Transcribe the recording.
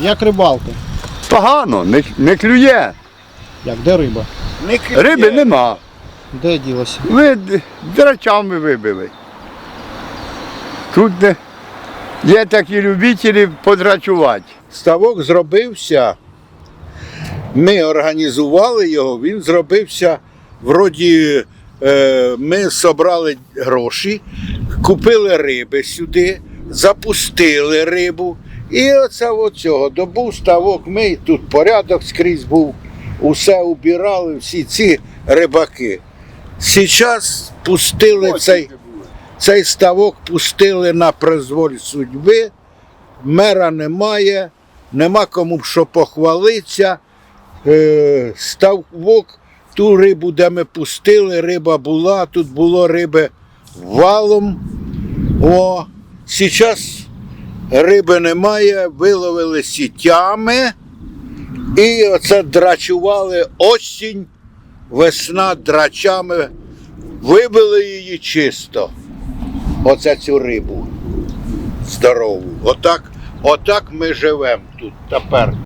Як рибалка? Погано, не, не клює. Як, де риба? Не клює. Риби нема. Де ділося? Ви драчами вибили. Тут де є такі любителі подрачувати. Ставок зробився. Ми організували його, він зробився вроді. Е, ми зібрали гроші, купили риби сюди, запустили рибу. І оце от цього добув ставок. Ми тут порядок скрізь був, усе убирали, всі ці рибаки. Зараз пустили цей, цей ставок, пустили на призволь судьби мера немає, нема кому що похвалитися. Е, ставок, ту рибу, де ми пустили, риба була, тут було риби валом. О, зараз риби немає, виловили сітями і оце драчували осінь, весна драчами, вибили її чисто. Оце цю рибу здорову. Отак, отак ми живемо тут тепер.